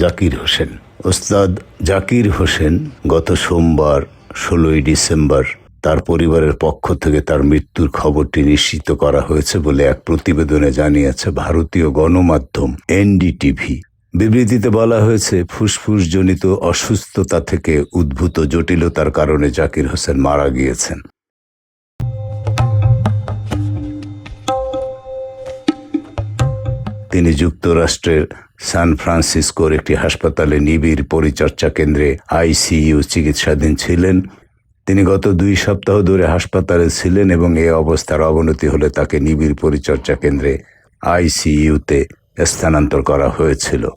জাকির হোসেন। ওস্তাদ জাকির হোসেন গত সোমবার, ষোলোই ডিসেম্বর, তার পরিবারের পক্ষ থেকে তার মৃত্যুর খবরটি নিশ্চিত করা হয়েছে বলে এক প্রতিবেদনে জানিয়েছে ভারতীয় গণমাধ্যম এনডিটিভি। বিবৃতিতে বলা হয়েছে, ফুসফুসজনিত অসুস্থতা থেকে উদ্ভূত জটিলতার কারণে জাকির হোসেন মারা গিয়েছেন। তিনি যুক্তরাষ্ট্রের সান ফ্রান্সিসকোর একটি হাসপাতালে নিবিড় পরিচর্যা কেন্দ্রে আইসিইউ চিকিৎসাধীন ছিলেন। তিনি গত দুই সপ্তাহ ধরে হাসপাতালে ছিলেন এবং এই অবস্থার অবনতি হলে তাকে নিবিড় পরিচর্যা কেন্দ্রে আইসিইউতে স্থানান্তর করা হয়েছিল।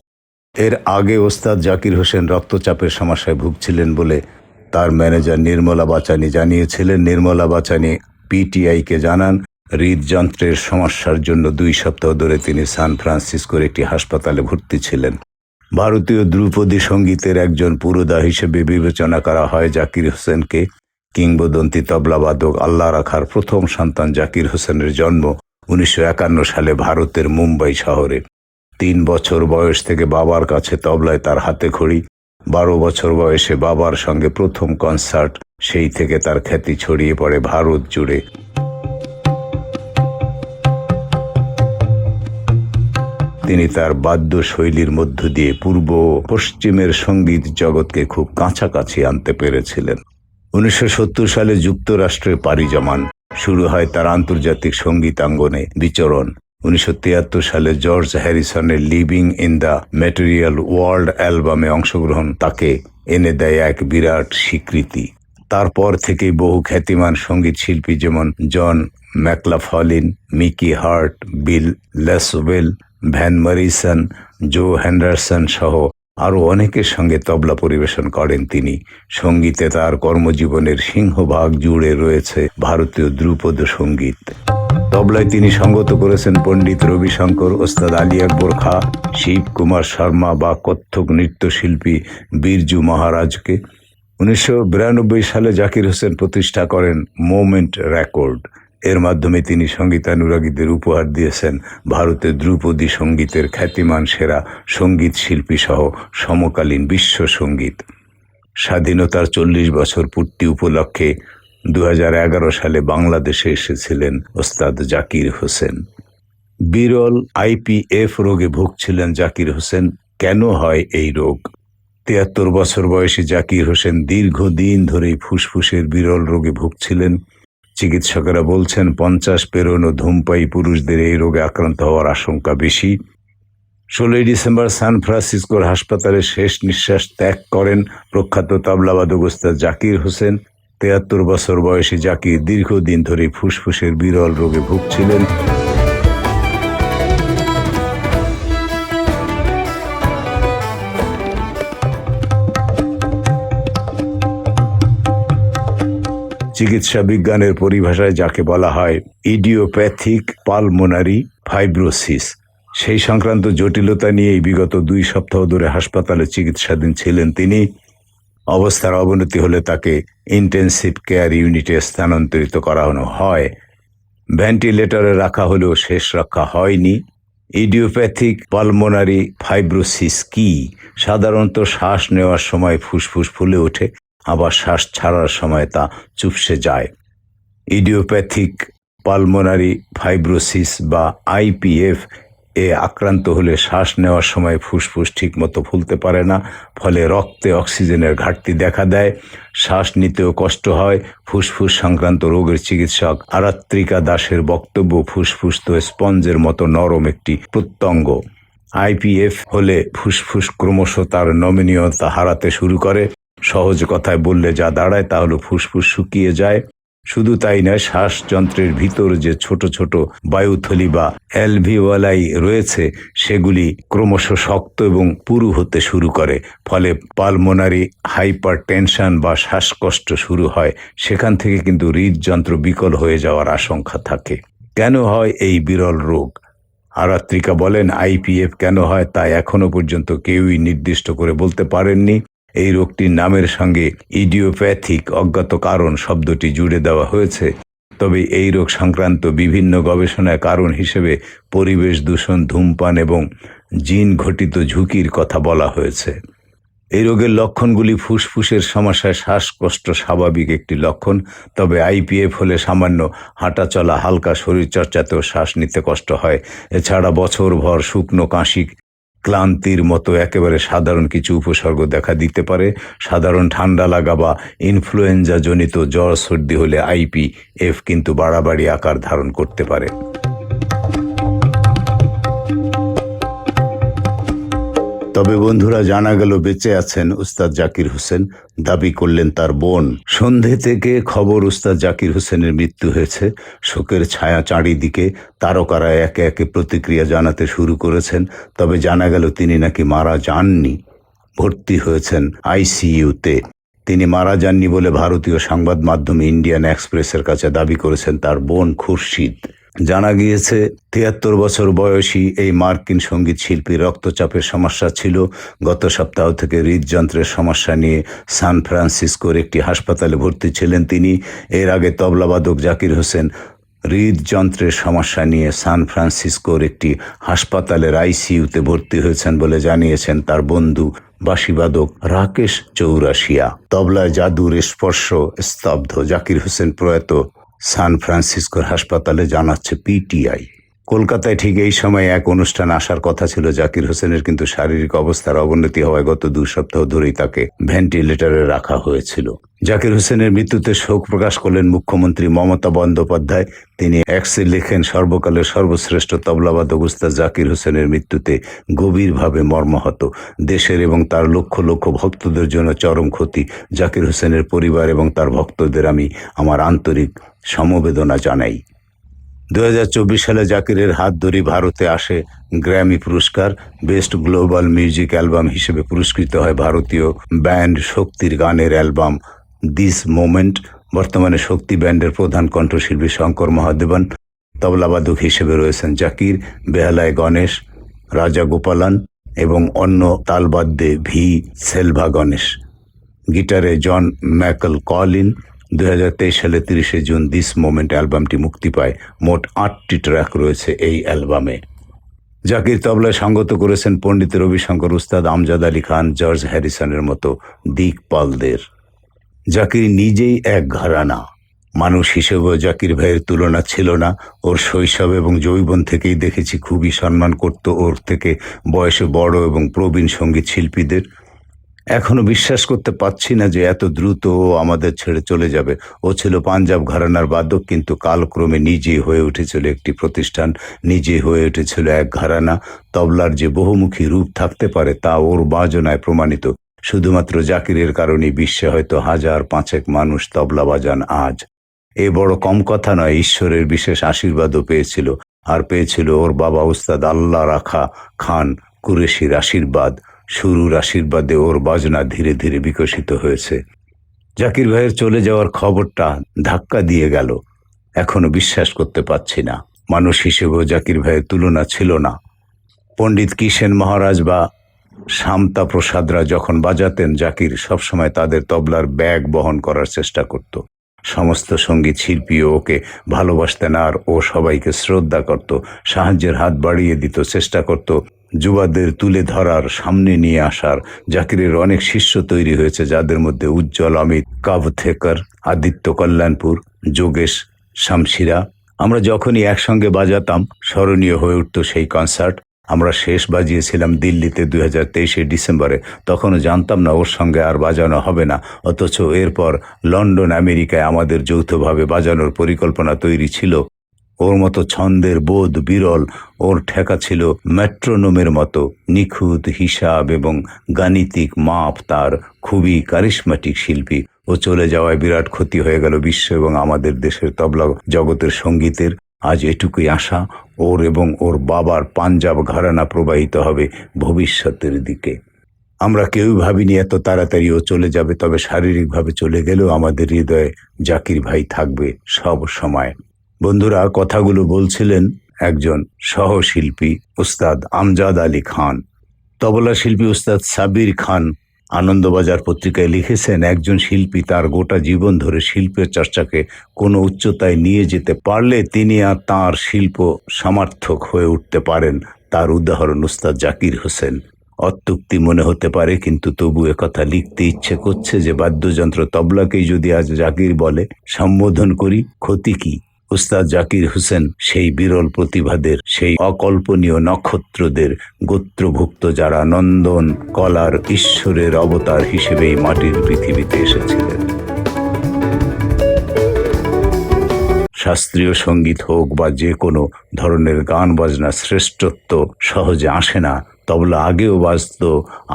এর আগে ওস্তাদ জাকির হোসেন রক্তচাপের সমস্যায় ভুগছিলেন বলে তার ম্যানেজার নির্মলা বাচানি জানিয়েছিলেন। নির্মলা বাচানি পিটিআইকে জানান হৃদযন্ত্রের সমস্যার জন্য দুই সপ্তাহ ধরে তিনি সান ফ্রান্সিসকোর একটি হাসপাতালে ভর্তি ছিলেন। ভারতীয় ধ্রুপদী সঙ্গীতের একজন পুরোদা হিসেবে বিবেচনা করা হয় জাকির হোসেনকে। কিংবদন্তি তবলাবাদক আল্লাহ রাখার প্রথম সন্তান জাকির হোসেনের জন্ম উনিশশো একান্ন সালে ভারতের মুম্বাই শহরে। তিন বছর বয়স থেকে বাবার কাছে তবলায় তার হাতে খড়ি। বারো বছর বয়সে বাবার সঙ্গে প্রথম কনসার্ট, সেই থেকে তার খ্যাতি ছড়িয়ে পড়ে ভারত জুড়ে। তিনি তার বাদ্য শৈলীর মধ্য দিয়ে পূর্ব পশ্চিমের সংগীত জগৎকে খুব কাছাকাছি আনতে পেরেছিলেন। উনিশশো সত্তর সালে যুক্তরাষ্ট্রে পাড়ি জমান। শুরু হয় তার আন্তর্জাতিক সঙ্গীতাঙ্গনে বিচরণ। উনিশশো তিয়াত্তর সালে George হ্যারিসনের living in the material world অ্যালবামে অংশগ্রহণ তাকে এনে দেয় এক বিরাট স্বীকৃতি। তারপর থেকেই বহু খ্যাতিমান সংগীত শিল্পী যেমন John McLaughlin, Mickey Hart, Bill Laswell Van Morrison, Joe Henderson সহ আরও অনেকের সঙ্গে তবলা পরিবেশন করেন তিনি। সঙ্গীতে তার কর্মজীবনের সিংহভাগ জুড়ে রয়েছে ভারতীয় ধ্রুপদ সংগীত। তবলায় তিনি সঙ্গত করেছেন পণ্ডিত রবিশঙ্কর, ওস্তাদ আলী আকবর খা, শিব কুমার শর্মা বা কত্থক নৃত্যশিল্পী বীরজু মহারাজকে। উনিশশো বিরানব্বই সালে জাকির হোসেন প্রতিষ্ঠা করেন মোমেন্ট রেকর্ড। এর মাধ্যমে তিনি সঙ্গীতানুরাগীদের উপহার দিয়েছেন ভারতের ধ্রুপদী সঙ্গীতের খ্যাতিমান সেরা সংগীত শিল্পী সহ সমকালীন বিশ্ব সংগীত। স্বাধীনতার চল্লিশ বছর পূর্তি উপলক্ষে দু হাজার এগারো সালে বাংলাদেশে এসেছিলেন ওস্তাদ জাকির হোসেন। বিরল আইপিএফ রোগে ভুগছিলেন জাকির হোসেন, কেন হয় এই রোগ? তিয়াত্তর বছর বয়সী জাকির হোসেন দীর্ঘদিন ধরেই ফুসফুসের বিরল রোগে ভুগছিলেন। চিকিৎসকেরা বলছেন, পঞ্চাশ পেরোনো ধূমপাই পুরুষদের এই রোগে আক্রান্ত হওয়ার আশঙ্কা বেশি। ষোলোই ডিসেম্বর সান ফ্রান্সিসকোর হাসপাতালে শেষ নিঃশ্বাস ত্যাগ করেন প্রখ্যাত তাবলাবাদ ওস্তাদ জাকির হোসেন। তেয়াত্তর বছর বয়সে জাকির দীর্ঘদিন ধরে ফুসফুসের বিরল রোগে ভুগছিলেন। চিকিৎসা বিজ্ঞানের পরিভাষায় যাকে বলা হয় ইডিওপ্যাথিক পালমোনারি ফাইব্রোসিস। সেই সংক্রান্ত জটিলতা নিয়েই বিগত দুই সপ্তাহ ধরে হাসপাতালে চিকিৎসাধীন ছিলেন তিনি। অবস্থার অবনতি হলে তাকে ইন্টেন্সিভ কেয়ার ইউনিটে স্থানান্তরিত করানো হয়। ভেন্টিলেটরে রাখা হলেও শেষ রক্ষা হয়নি। ইডিওপ্যাথিক পালমোনারি ফাইব্রোসিস কি? সাধারণত শ্বাস নেওয়ার সময় ফুসফুস ফুলে ওঠে। আবার শ্বাস ছাড়ার সময় তা চুপসে যায়। ইডিওপ্যাথিক পালমোনারি ফাইব্রোসিস বা আইপিএফ এ আক্রান্ত হলে শ্বাস নেওয়ার সময় ফুসফুস ঠিকমতো ফুলতে পারে না, ফলে রক্তে অক্সিজেনের ঘাটতি দেখা দেয়। শ্বাস নিতেও কষ্ট হয়। ফুসফুস সংক্রান্ত রোগের চিকিৎসক আরাত্রিকা দাসের বক্তব্য ফুসফুস তো স্পঞ্জের মতো নরম একটি প্রত্যঙ্গ। আইপিএফ হলে ফুসফুস ক্রমশ তার নমনীয়তা হারাতে শুরু করে। সহজ কথায় বললে যা দাঁড়ায় তা হলো ফুসফুস শুকিয়ে যায়। শুধু তাই নয়, শ্বাসযন্ত্রের ভিতর যে ছোট ছোট বায়ুথলি বা অ্যালভিওয়ালাই রয়েছে, সেগুলি ক্রমশ শক্ত এবং পুরু হতে শুরু করে। ফলে পালমোনারি হাইপার টেনশন বা শ্বাসকষ্ট শুরু হয়। সেখান থেকে কিন্তু হৃদযন্ত্র বিকল হয়ে যাওয়ার আশঙ্কা থাকে। কেন হয় এই বিরল রোগ? আরাত্রিকা বলেন আইপিএফ কেন হয় তা এখনও পর্যন্ত কেউই নির্দিষ্ট করে বলতে পারেননি। এই রোগটির নামের সঙ্গে ইডিওপ্যাথিক অজ্ঞাত কারণ শব্দটি জুড়ে দেওয়া হয়েছে। তবে এই রোগ সংক্রান্ত বিভিন্ন গবেষণায় কারণ হিসেবে পরিবেশ দূষণ, ধূমপান এবং জিন ঘটিত ঝুঁকির কথা বলা হয়েছে। এই রোগের লক্ষণগুলি ফুসফুসের সমস্যায় শ্বাসকষ্ট স্বাভাবিক একটি লক্ষণ, তবে আইপিএফ হলে সামান্য হাঁটা চলা হালকা শরীরচর্চাতেও শ্বাস নিতে কষ্ট হয়। এছাড়া বছরভর শুকনো কাশি ক্লান্তির মতো একেবারে সাধারণ কিছু উপসর্গ দেখা দিতে পারে। সাধারণ ঠান্ডা লাগা বা ইনফ্লুয়েঞ্জা জনিত জ্বর, সর্দি হলে আইপি এফ কিন্তু বাড়াবাড়ি আকার ধারণ করতে পারে। তবে বন্ধুরা জানা গেল বেঁচে আছেন উস্তাদ জাকির হোসেন। দাবি করলেন তার বোন। সন্ধে থেকে খবর উস্তাদ জাকির হোসেনের মৃত্যু হয়েছে। শোকের ছায়া চারিদিকে তারকারা একে একে প্রতিক্রিয়া জানাতে শুরু করেছেন। তবে জানা গেল তিনি নাকি মারা যাননি। ভর্তি হয়েছেন আইসিইউতে। তিনি মারা যাননি বলে ভারতীয় সংবাদ মাধ্যম ইন্ডিয়ান এক্সপ্রেসের কাছে দাবি করেছেন তার বোন খুরশিদ। জানা গিয়েছে, তিয়াত্তর বছর বয়সী এই মার্কিন সংগীত শিল্পীর রক্তচাপের সমস্যা ছিল। গত সপ্তাহ থেকে হৃদযন্ত্রের সমস্যা নিয়ে সান ফ্রান্সিসকোর একটি হাসপাতালে ভর্তি ছিলেন তিনি। এর আগে তবলাবাদক জাকির হোসেন হৃদযন্ত্রের সমস্যা নিয়ে সান ফ্রান্সিসকোর একটি হাসপাতালের আইসিইউতে ভর্তি হয়েছেন বলে জানিয়েছেন তার বন্ধু বাঁশিবাদক রাকেশ চৌরাশিয়া। তবলায় জাদুর স্পর্শ স্তব্ধ। জাকির হোসেন প্রয়াত সান ফ্রান্সিসকোর হাসপাতালে জানাচ্ছে পিটিআই। কলকাতায় ঠিক এই সময় এক অনুষ্ঠান আসার কথা ছিল জাকির হোসেনের, কিন্তু শারীরিক অবস্থার অবনতি হওয়ায় গত দু সপ্তাহ ধরেই তাকে ভেন্টিলেটরে রাখা হয়েছিল। জাকির হোসেনের মৃত্যুতে শোক প্রকাশ করলেন মুখ্যমন্ত্রী মমতা বন্দ্যোপাধ্যায়। তিনি এক্সে লেখেন, সর্বকালের সর্বশ্রেষ্ঠ তবলাবাদক উস্তাদ জাকির হোসেনের মৃত্যুতে গভীরভাবে মর্মাহত। দেশের এবং তার লক্ষ লক্ষ ভক্তদের জন্য চরম ক্ষতি। জাকির হোসেনের পরিবার এবং তার ভক্তদের আমি আমার আন্তরিক সমবেদনা জানাই। দু হাজার চব্বিশ সালে জাকিরের হাত ধরে ভারতে আসে গ্র্যামি পুরস্কার, বেস্ট গ্লোবাল মিউজিক অ্যালবাম হিসেবে পুরস্কৃত হয় ভারতীয় ব্যান্ড শক্তির গানের অ্যালবাম দিস মোমেন্ট, বর্তমানে শক্তি ব্যান্ডের প্রধান কণ্ঠশিল্পী শঙ্কর মহাদেবন, তবলাবাদক হিসেবে রয়েছেন জাকির, বেহালায় গণেশ, রাজা গোপালান এবং অন্য তালবাদ্যে ভি সেলভা গণেশ। গিটারে জন ম্যাকল কলিন দুই হাজার তেইশ সালে তিরিশে জুন দিস মোমেন্ট অ্যালবামটি মুক্তি পায়। মোট আটটি ট্র্যাক রয়েছে এই অ্যালবামে। জাকির তবলায় সঙ্গত করেছেন পণ্ডিত রবিশঙ্কর উস্তাদ আমজাদ আলী খান, জর্জ হ্যারিসনের মতো দিকপালদের। জাকির নিজেই এক ঘরানা। মানুষ হিসেবেও জাকির ভাইয়ের তুলনা ছিল না। ওর শৈশব এবং যৌবন থেকেই দেখেছি খুবই সম্মান করত। ওর থেকে বয়সে বড় এবং প্রবীণ সংগীত শিল্পীদের এখনও বিশ্বাস করতে পারছি না যে এত দ্রুত ও আমাদের ছেড়ে চলে যাবে। ও ছিল পাঞ্জাব ঘরানার বাদক, কিন্তু কালক্রমে নিজেই হয়ে উঠেছিল একটি প্রতিষ্ঠান, নিজে হয়ে উঠেছিল এক ঘরানা। তবলার যে বহুমুখী রূপ থাকতে পারে তা ওর বাজনায় প্রমাণিত। শুধুমাত্র জাকিরের কারণে বিশ্বে হয়তো হাজার পাঁচেক মানুষ তবলা বাজান আজ। এ বড় কম কথা নয়, ঈশ্বরের বিশেষ আশীর্বাদও পেয়েছিল। আর পেয়েছিল ওর বাবা উস্তাদ আল্লাহ রাখা খান কুরেশির আশীর্বাদ। শুরুর আশীর্বাদে ওর বাজনা ধীরে ধীরে বিকশিত হয়েছে। জাকির ভাইয়ের চলে যাওয়ার খবরটা ধাক্কা দিয়ে গেল। এখনও বিশ্বাস করতে পারছি না। মানুষ হিসেবেও জাকির ভাইয়ের তুলনা ছিল না। পণ্ডিত কিষেন মহারাজ বা শামতা প্রসাদরা যখন বাজাতেন, জাকির সবসময় তাদের তবলার ব্যাগ বহন করার চেষ্টা করত। সমস্ত সংগীত শিল্পীও ওকে ভালোবাসতেন আর ও সবাইকে শ্রদ্ধা করত, সাহায্যের হাত বাড়িয়ে দিত, চেষ্টা করত যুবাদের তুলে ধরার, সামনে নিয়ে আসার। জাকিরের অনেক শিষ্য তৈরি হয়েছে যাদের মধ্যে উজ্জ্বল, অমিত কাবথেকর আদিত্য কল্যাণপুর, যোগেশ, শামশিরা। আমরা যখনই একসঙ্গে বাজাতাম, স্মরণীয় হয়ে উঠত সেই কনসার্ট। আমরা শেষ বাজিয়েছিলাম দিল্লিতে দুই হাজার তেইশে ডিসেম্বরে। তখনও জানতাম না ওর সঙ্গে আর বাজানো হবে না। অথচ এরপর লন্ডন, আমেরিকায় আমাদের যৌথভাবে বাজানোর পরিকল্পনা তৈরি ছিল। ওর মতো ছন্দের বোধ বিরল, ওর ঠেকা ছিল মেট্রোনোমের মতো। নিখুঁত হিসাব এবং গাণিতিক মাপ তার খুবই কারিশমাটিক শিল্পী। ও চলে যাওয়ায় বিরাট ক্ষতি হয়ে গেল বিশ্ব এবং আমাদের দেশের তবলা জগতের সঙ্গীতের আজ এটুকুই আশা, ওর এবং ওর বাবার পাঞ্জাব ঘরানা প্রবাহিত হবে ভবিষ্যতের দিকে। আমরা কেউ ভাবিনি এত তাড়াতাড়ি ও চলে যাবে, তবে শারীরিকভাবে চলে গেলেও আমাদের হৃদয়ে জাকির ভাই থাকবে সব সময়। বন্ধুরা, কথাগুলো বলছিলেন একজন সহশিল্পী উস্তাদ আমজাদ আলী খান। তবলা শিল্পী উস্তাদ সাবির খান আনন্দবাজার পত্রিকায় লিখেছেন, একজন শিল্পী তার গোটা জীবন ধরে শিল্পের চর্চাকে কোনো উচ্চতায় নিয়ে যেতে পারলে তিনি আর তাঁর শিল্প সমার্থক হয়ে উঠতে পারেন। তার উদাহরণ উস্তাদ জাকির হোসেন। অত্যুক্তি মনে হতে পারে, কিন্তু তবু কথা লিখতে ইচ্ছে করছে যে বাদ্যযন্ত্র তবলাকেই যদি আজ জাকির বলে, সম্বোধন করি, ক্ষতি কি? উস্তাদ জাকির হোসেন সেই বিরল প্রতিভাদের, সেই অকল্পনীয় নক্ষত্রদের গোত্রভুক্ত যারা নন্দন কলার ঈশ্বরের অবতার হিসেবেই মাটির পৃথিবীতে এসেছিলেন। শাস্ত্রীয় সংগীত হোক বা যে কোনো ধরনের গান বাজনা শ্রেষ্ঠত্ব সহজে আসে না, তবলা আগেও বাজত,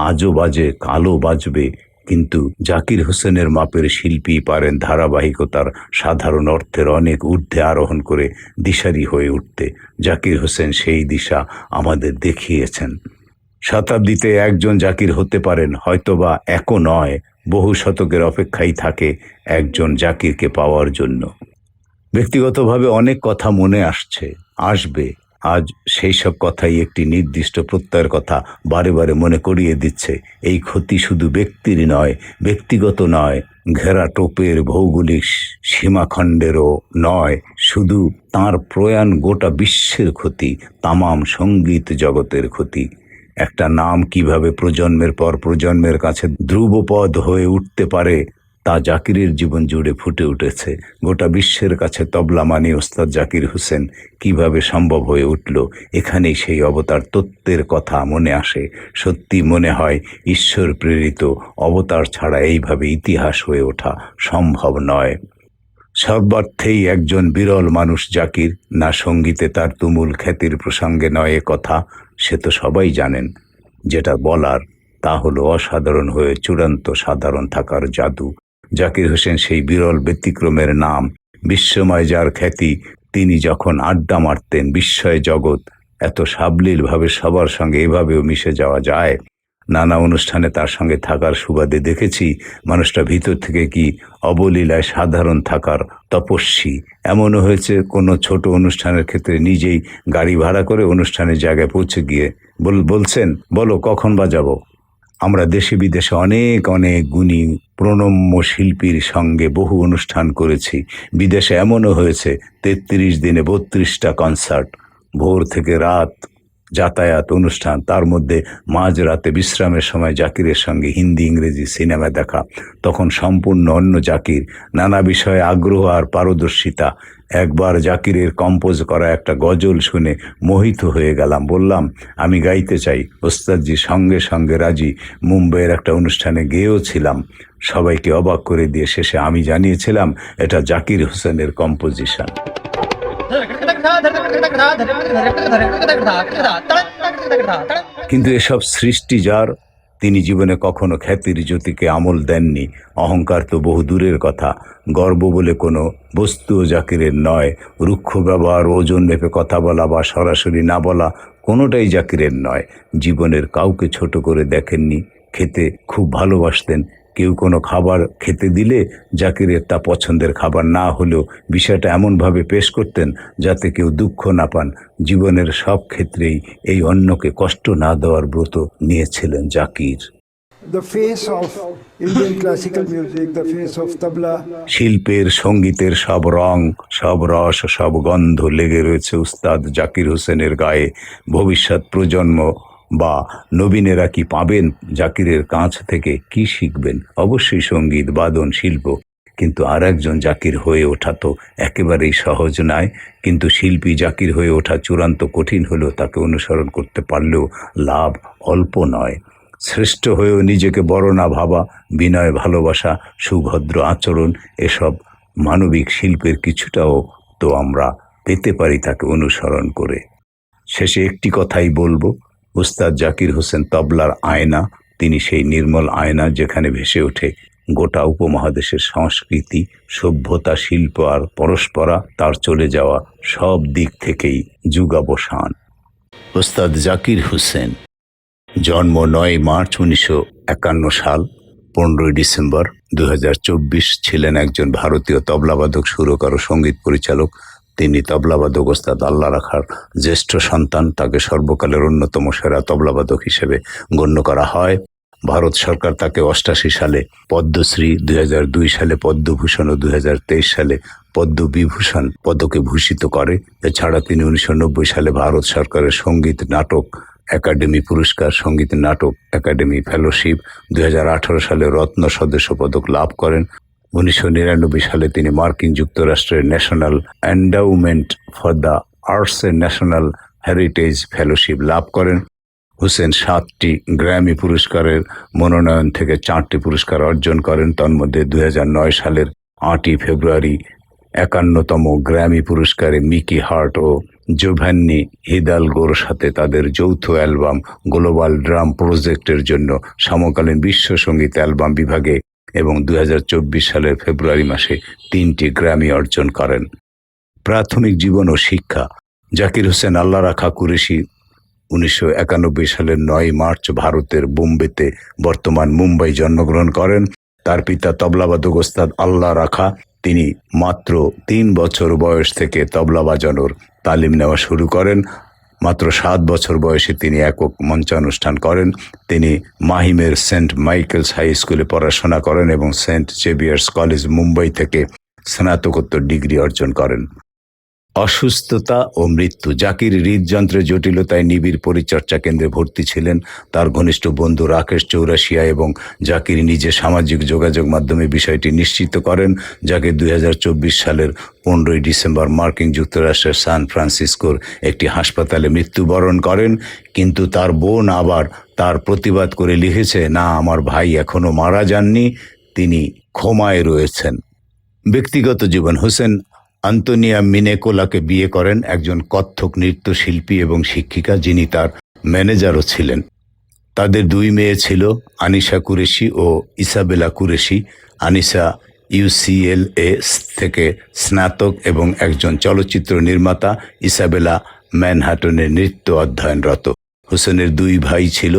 আজও বাজে কালো বাজবে কিন্তু জাকির হোসেনের মাপের শিল্পী পারেন ধারাবাহিকতার সাধারণ অর্থের অনেক ঊর্ধ্বে আরোহণ করে দিশারি হয়ে উঠতে। জাকির হোসেন সেই দিশা আমাদের দেখিয়েছেন। শতাব্দীতে একজন জাকির হতে পারেন, হয়তোবা একও নয়, বহু শতকের অপেক্ষাই থাকে একজন জাকিরকে পাওয়ার জন্য। ব্যক্তিগতভাবে অনেক কথা মনে আসছে, আসবে। আজ সেই সব কথাই একটি নির্দিষ্ট প্রত্যয়ের কথা বারে বারে মনে করিয়ে দিচ্ছে। এই ক্ষতি শুধু ব্যক্তির নয়, ব্যক্তিগত নয়, ঘেরা টোপের ভৌগোলিক সীমাখণ্ডেরও নয়, শুধু তার প্রয়াণ গোটা বিশ্বের ক্ষতি, তামাম সংগীত জগতের ক্ষতি। একটা নাম কীভাবে প্রজন্মের পর প্রজন্মের কাছে ধ্রুবপদ হয়ে উঠতে পারে তা জাকিরের জীবন জুড়ে ফুটে উঠেছে। গোটা বিশ্বের কাছে তবলা মানি ওস্তাদ জাকির হোসেন কীভাবে সম্ভব হয়ে উঠল, এখানেই সেই অবতার তত্ত্বের কথা মনে আসে। সত্যি মনে হয়, ঈশ্বর প্রেরিত অবতার ছাড়া এইভাবে ইতিহাস হয়ে ওঠা সম্ভব নয়। সর্বার্থেই একজন বিরল মানুষ জাকির, না সঙ্গীতে তার তুমুল খ্যাতির প্রসঙ্গে নয় এ কথা, সে তো সবাই জানেন। যেটা বলার, তা হলো অসাধারণ হয়ে চূড়ান্ত সাধারণ থাকার জাদু। জাকির হোসেন সেই বিরল ব্যতিক্রমের নাম, বিশ্বময় যার খ্যাতি, তিনি যখন আড্ডা মারতেন বিস্ময় জগৎ, এত সাবলীলভাবে সবার সঙ্গে এভাবেও মিশে যাওয়া যায়। নানা অনুষ্ঠানে তার সঙ্গে থাকার সুবাদে দেখেছি, মানুষটা ভিতর থেকে কি অবলীলায় সাধারণ থাকার তপস্বী। এমনও হয়েছে, কোনো ছোট অনুষ্ঠানের ক্ষেত্রে নিজেই গাড়ি ভাড়া করে অনুষ্ঠানের জায়গায় পৌঁছে গিয়ে বল, বলছেন, বলো, কখন বাজাবো আমরা দেশে বিদেশে অনেক অনেক গুণী প্রণম্য শিল্পীর সঙ্গে বহু অনুষ্ঠান করেছি। বিদেশে এমনও হয়েছে, তেত্রিশ দিনে বত্রিশটা কনসার্ট, ভোর থেকে রাত যাতায়াত অনুষ্ঠান, তার মধ্যে মাঝ রাতে বিশ্রামের সময় জাকিরের সঙ্গে হিন্দি, ইংরেজি সিনেমা দেখা, তখন সম্পূর্ণ অন্য জাকির, নানা বিষয়ে আগ্রহ আর পারদর্শিতা একবার জাকিরের কম্পোজ করা একটা গজল শুনে মোহিত হয়ে গেলাম। বললাম, আমি গাইতে চাই। ওস্তাদজি সঙ্গে সঙ্গে রাজি। মুম্বাইয়ের একটা অনুষ্ঠানে গেয়েও ছিলাম। সবাইকে অবাক করে দিয়ে শেষে আমি জানিয়েছিলাম, এটা জাকির হোসেনের কম্পোজিশন। কিন্তু এসব সৃষ্টি যার তিনি জীবনে কখনো খ্যাতির জ্যোতিকে আমল দেননি। অহংকার তো বহু দূরের কথা। গর্ব বলে কোনো বস্তু ও জাকিরের নয়। রুক্ষ ব্যবহার, ওজন মেপে কথা বলা বা সরাসরি না বলা কোনোটাই জাকিরের নয়। জীবনের কাউকে ছোট করে দেখেননি, খেতে খুব ভালোবাসতেন কেউ কোনো খাবার খেতে দিলে জাকিরের তা পছন্দের খাবার না হলেও বিষয়টা এমনভাবে পেশ করতেন যাতে কেউ দুঃখ না পান। জীবনের সব ক্ষেত্রেই এই অন্যকে কষ্ট না দেওয়ার ব্রত নিয়েছিলেন জাকির। শিল্পের সঙ্গীতের সব রং সব রস সব গন্ধ লেগে রয়েছে উস্তাদ জাকির হোসেনের গায়ে। ভবিষ্যৎ প্রজন্ম বা নবীনেরা কি পাবেন? জাকিরের কাছ থেকে কি শিখবেন? অবশ্যই সংগীত, বাদন, শিল্প। কিন্তু আর একজন জাকির হয়ে ওঠা তো একেবারেই সহজ নয়। কিন্তু শিল্পী জাকির হয়ে ওঠা চূড়ান্ত কঠিন হলেও তাকে অনুসরণ করতে পারলেও লাভ অল্প নয়। শ্রেষ্ঠ হয়েও নিজেকে বড় না ভাবা, বিনয়, ভালোবাসা, সুভদ্র আচরণ, এসব মানবিক শিল্পের কিছুটাও তো আমরা পেতে পারি তাকে অনুসরণ করে। শেষে একটি কথাই বলব উস্তাদ জাকির হোসেন তবলার আয়না, তিনি সেই নির্মল আয়না যেখানে ভেসে ওঠে গোটা উপমহাদেশের সংস্কৃতি, সভ্যতা, শিল্প আর পরস্পরা, তার চলে যাওয়া সব দিক থেকেই যুগাবসান। ওস্তাদ জাকির হোসেন জন্ম নয় মার্চ উনিশশো একান্ন সাল, পনেরোই ডিসেম্বর, দুই হাজার চব্বিশ ছিলেন একজন ভারতীয় তবলাবাদক, সুরকার ও সংগীত পরিচালক তিনি তবলাবাদক ওস্তাদ আল্লাহ রাখার জ্যেষ্ঠ সন্তান, তাকে সর্বকালের অন্যতম সেরা তবলাবাদক হিসেবে গণ্য করা হয়। ভারত সরকার তাকে অষ্টাশি সালে পদ্মশ্রী দু হাজার দুই সালে পদ্মভূষণ ও দুই হাজার তেইশ সালে পদ্মবিভূষণ পদকে ভূষিত করে। এছাড়া তিনি উনিশশো নব্বই সালে ভারত সরকারের সংগীত নাটক একাডেমি পুরস্কার, সংগীত নাটক একাডেমি ফেলোশিপ, দুই হাজার আঠারো সালে রত্ন সদস্য পদক লাভ করেন। উনিশশো নিরানব্বই সালে তিনি মার্কিন যুক্তরাষ্ট্রের ন্যাশনাল এন্ডাউমেন্ট ফর দ্য আর্টসের ন্যাশনাল হেরিটেজ ফেলোশিপ লাভ করেন। হুসেন সাতটি গ্র্যামি পুরস্কারের মনোনয়ন থেকে চারটি পুরস্কার অর্জন করেন। তন্মধ্যে দুই হাজার নয় সালের আটই ফেব্রুয়ারি একান্নতম গ্র্যামি পুরস্কারে মিকি হার্ট ও জোভ্যান্নি হিদালগোর সাথে তাদের যৌথ অ্যালবাম গ্লোবাল ড্রাম প্রজেক্টের জন্য সমকালীন বিশ্ব সংগীত অ্যালবাম বিভাগে এবং দু হাজার চব্বিশ সালের ফেব্রুয়ারি মাসে তিনটি গ্র্যামি অর্জন করেন। প্রাথমিক জীবন ও শিক্ষা। জাকির হোসেন আল্লাহ রাখা কুরেশি উনিশশো একানব্বই সালের নয় মার্চ ভারতের বোম্বেতে বর্তমান মুম্বাই জন্মগ্রহণ করেন। তার পিতা তবলাবাদক ওস্তাদ আল্লাহ রাখা তিনি মাত্র তিন বছর বয়স থেকে তবলা বাজানোর তালিম নেওয়া শুরু করেন। মাত্র সাত বছর বয়সে তিনি একক মঞ্চ অনুষ্ঠান করেন। তিনি মাহিমের সেন্ট মাইকেলস হাই স্কুলে পড়াশোনা করেন এবং সেন্ট জেভিয়ার্স কলেজ মুম্বাই থেকে স্নাতকোত্তর ডিগ্রি অর্জন করেন। অসুস্থতা ও মৃত্যু। জাকির হৃদযন্ত্রের জটিলতায় নিবিড় পরিচর্যা কেন্দ্রে ভর্তি ছিলেন তার ঘনিষ্ঠ বন্ধু রাকেশ চৌরাশিয়া এবং জাকির নিজে সামাজিক যোগাযোগ মাধ্যমে বিষয়টি নিশ্চিত করেন। যাকে দুই সালের পনেরোই ডিসেম্বর মার্কিন যুক্তরাষ্ট্রের সান ফ্রান্সিসকোর একটি হাসপাতালে মৃত্যুবরণ করেন। কিন্তু তার বোন আবার তার প্রতিবাদ করে লিখেছে, না, আমার ভাই এখনও মারা যাননি, তিনি ক্ষমায় রয়েছেন। ব্যক্তিগত জীবন, হোসেন আন্তনিয়া মিনেকোলাকে বিয়ে করেন একজন কত্থক নৃত্যশিল্পী এবং শিক্ষিকা যিনি তার ম্যানেজারও ছিলেন। তাদের দুই মেয়ে ছিল আনিশা কুরেশি ও ইসাবেলা কুরেশি। আনিশা ইউসিএলএ থেকে স্নাতক এবং একজন চলচ্চিত্র নির্মাতা ইসাবেলা ম্যানহাটনে নৃত্য অধ্যয়নরত। হোসেনের দুই ভাই ছিল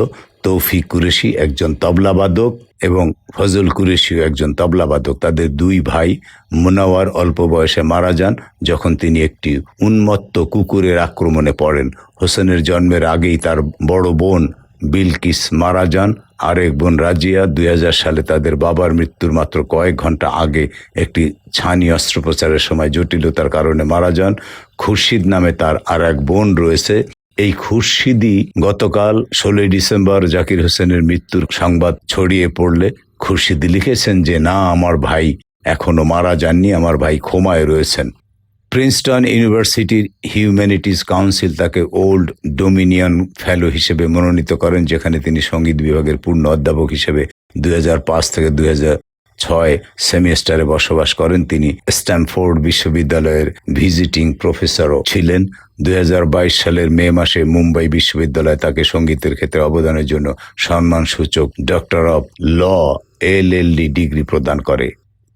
তৌফিক কুরেশি, একজন তবলাবাদক এবং ফজল কুরেশিও একজন তবলাবাদক তাদের দুই ভাই মুনাওয়ার অল্প বয়সে মারা যান যখন তিনি একটি উন্মত্ত কুকুরের আক্রমণে পড়েন। হোসেনের জন্মের আগেই তার বড় বোন বিলকিস মারা যান। আরেক বোন রাজিয়া দুই হাজার সালে তাদের বাবার মৃত্যুর মাত্র কয়েক ঘণ্টা আগে একটি ছানি অস্ত্রোপচারের সময় জটিলতার কারণে মারা যান। খুরশিদ নামে তার আর এক বোন রয়েছে। এই খুরশিদি গতকাল ষোলোই ডিসেম্বর জাকির হোসেনের মৃত্যুর সংবাদ ছড়িয়ে পড়লে খুরশিদি লিখেছেন যে, না, আমার ভাই এখনও মারা যাননি, আমার ভাই ক্ষমায় রয়েছেন। প্রিন্সটন ইউনিভার্সিটির হিউম্যানিটিজ কাউন্সিল তাকে ওল্ড ডোমিনিয়ন ফেলো হিসেবে মনোনীত করেন, যেখানে তিনি সংগীত বিভাগের পূর্ণ অধ্যাপক হিসেবে দুই হাজার পাঁচ থেকে দুই হাজার ছয় সেমিস্টারে বসবাস করেন তিনি। স্ট্যামফোর্ড বিশ্ববিদ্যালয়ের ভিজিটিং প্রফেসরও ছিলেন। দুই হাজার বাইশ সালের মে মাসে মুম্বাই বিশ্ববিদ্যালয় তাকে সঙ্গীতের ক্ষেত্রে অবদানের জন্য সম্মানসূচক doctor of law LLD degree প্রদান করে।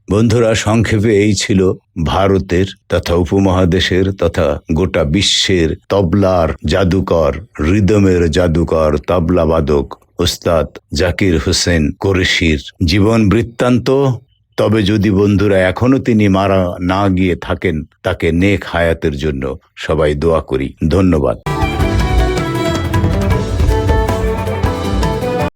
বন্ধুরা, সংক্ষেপে এই ছিল ভারতের তথা উপমহাদেশের তথা গোটা বিশ্বের তবলার জাদুকর, রিদমের জাদুকর তবলাবাদক ওস্তাদ জাকির হোসেন কোরেশির জীবন বৃত্তান্ত। তবে যদি বন্ধুরা এখনও তিনি মারা না গিয়ে থাকেন, তাকে নেক হায়াতের জন্য সবাই দোয়া করি। ধন্যবাদ।